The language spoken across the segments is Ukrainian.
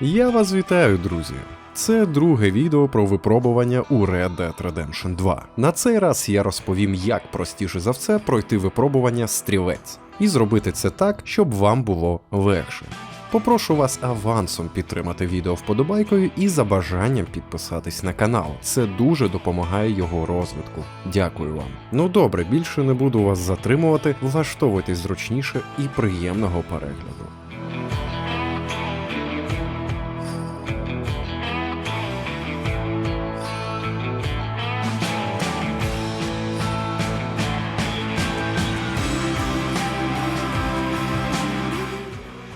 Я вас вітаю, друзі. Це друге відео про випробування у Red Dead Redemption 2. На цей раз я розповім, як простіше за все пройти випробування стрілець і зробити це так, щоб вам було легше. Попрошу вас авансом підтримати відео вподобайкою і за бажанням підписатись на канал. Це дуже допомагає його розвитку. Дякую вам. Ну добре, більше не буду вас затримувати, влаштовуйтесь зручніше і приємного перегляду.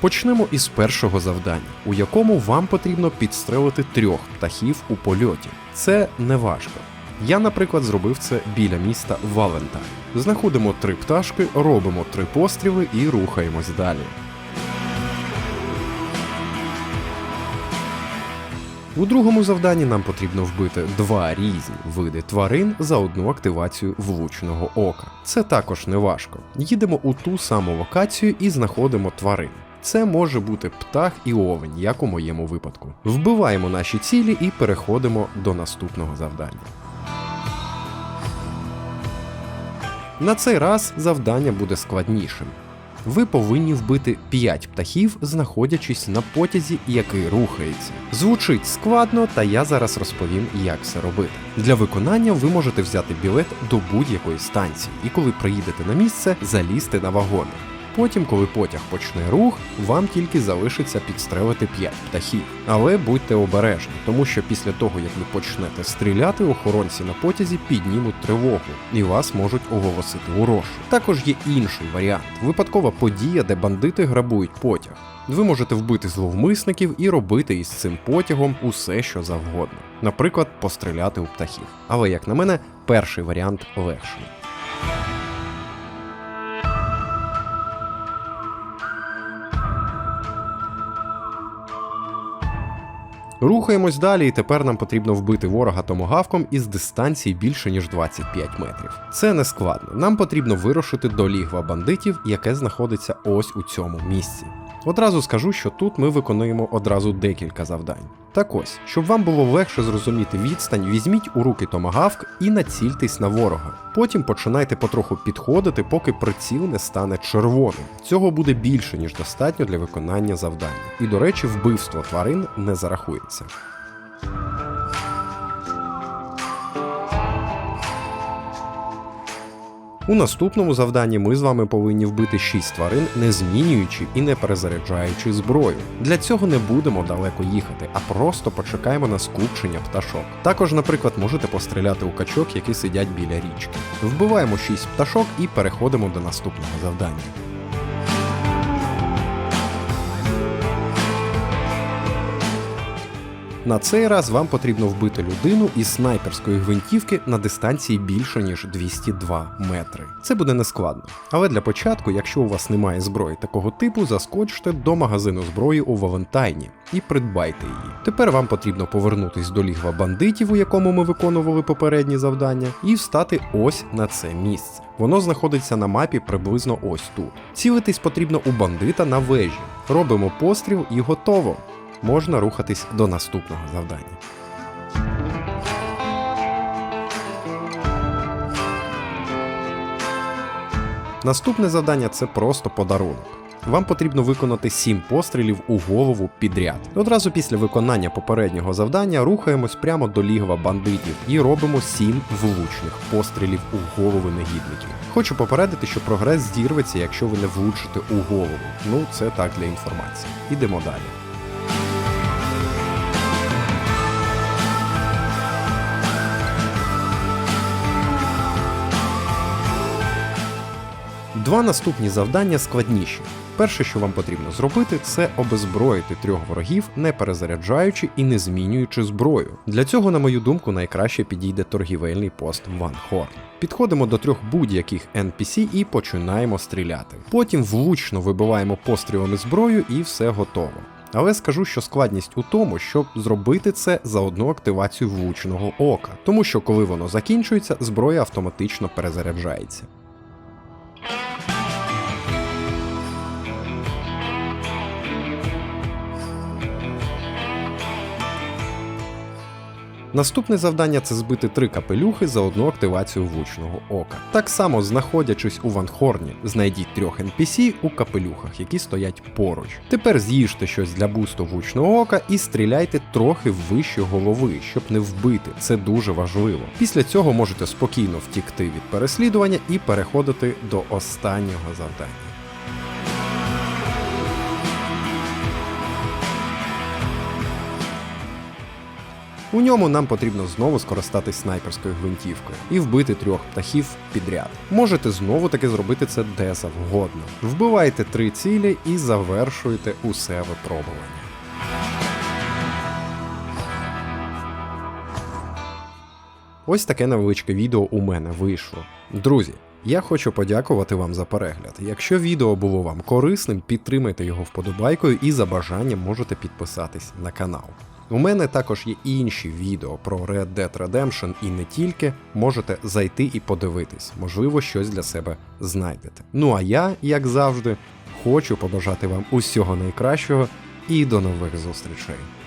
Почнемо із першого завдання, у якому вам потрібно підстрелити трьох птахів у польоті. Це не важко. Я, наприклад, зробив це біля міста Валентайн. Знаходимо три пташки, робимо три постріли і рухаємось далі. У другому завданні нам потрібно вбити два різні види тварин за одну активацію влучного ока. Це також не важко. Їдемо у ту саму локацію і знаходимо тварин. Це може бути птах і овень, як у моєму випадку. Вбиваємо наші цілі і переходимо до наступного завдання. На цей раз завдання буде складнішим. Ви повинні вбити 5 птахів, знаходячись на потязі, який рухається. Звучить складно, та я зараз розповім, як це робити. Для виконання ви можете взяти білет до будь-якої станції, і коли приїдете на місце, залізти на вагони. Потім, коли потяг почне рух, вам тільки залишиться підстрелити 5 птахів. Але будьте обережні, тому що після того, як ви почнете стріляти, охоронці на потязі піднімуть тривогу і вас можуть оголосити у розшук. Також є інший варіант випадкова подія, де бандити грабують потяг. Ви можете вбити зловмисників і робити із цим потягом усе, що завгодно. Наприклад, постріляти у птахів. Але, як на мене, перший варіант легший. Рухаємось далі, і тепер нам потрібно вбити ворога томогавком із дистанції більше ніж 25 метрів. Це не складно. Нам потрібно вирушити до лігва бандитів, яке знаходиться ось у цьому місці. Одразу скажу, що тут ми виконуємо одразу декілька завдань. Так ось, щоб вам було легше зрозуміти відстань, візьміть у руки томагавк і націльтесь на ворога. Потім починайте потроху підходити, поки приціл не стане червоним. Цього буде більше, ніж достатньо для виконання завдання. І до речі, вбивство тварин не зарахується. У наступному завданні ми з вами повинні вбити 6 тварин, не змінюючи і не перезаряджаючи зброю. Для цього не будемо далеко їхати, а просто почекаємо на скупчення пташок. Також, наприклад, можете постріляти у качок, які сидять біля річки. Вбиваємо 6 пташок і переходимо до наступного завдання. На цей раз вам потрібно вбити людину із снайперської гвинтівки на дистанції більше ніж 202 метри. Це буде нескладно. Але для початку, якщо у вас немає зброї такого типу, заскочте до магазину зброї у Валентайні і придбайте її. Тепер вам потрібно повернутись до лігва бандитів, у якому ми виконували попередні завдання, і встати ось на це місце. Воно знаходиться на мапі приблизно ось тут. Цілитись потрібно у бандита на вежі. Робимо постріл і готово можна рухатись до наступного завдання. Наступне завдання це просто подарунок. Вам потрібно виконати 7 пострілів у голову підряд. Одразу після виконання попереднього завдання рухаємось прямо до лігва бандитів і робимо 7 влучних пострілів у голови негідників. Хочу попередити, що прогрес зірветься, якщо ви не влучите у голову. Ну, це так для інформації. Ідемо далі. Два наступні завдання складніші. Перше, що вам потрібно зробити, це обезброїти трьох ворогів, не перезаряджаючи і не змінюючи зброю. Для цього, на мою думку, найкраще підійде торгівельний пост Ван Хорн. Підходимо до трьох будь-яких NPC і починаємо стріляти. Потім влучно вибиваємо пострілами зброю і все готово. Але скажу, що складність у тому, щоб зробити це за одну активацію влучного ока, тому що коли воно закінчується, зброя автоматично перезаряджається. Наступне завдання це збити три капелюхи за одну активацію влучного ока. Так само, знаходячись у Ванхорні, знайдіть трьох NPC у капелюхах, які стоять поруч. Тепер з'їжте щось для бусту влучного ока і стріляйте трохи вище голови, щоб не вбити. Це дуже важливо. Після цього можете спокійно втікти від переслідування і переходити до останнього завдання. У ньому нам потрібно знову скористатись снайперською гвинтівкою і вбити трьох птахів підряд. Можете знову таки зробити це де завгодно. Вбивайте три цілі і завершуєте усе випробування. Ось таке невеличке відео у мене вийшло. Друзі, я хочу подякувати вам за перегляд. Якщо відео було вам корисним, підтримайте його вподобайкою і за бажанням можете підписатись на канал. У мене також є інші відео про Red Dead Redemption і не тільки. Можете зайти і подивитись, можливо, щось для себе знайдете. Ну а я, як завжди, хочу побажати вам усього найкращого і до нових зустрічей.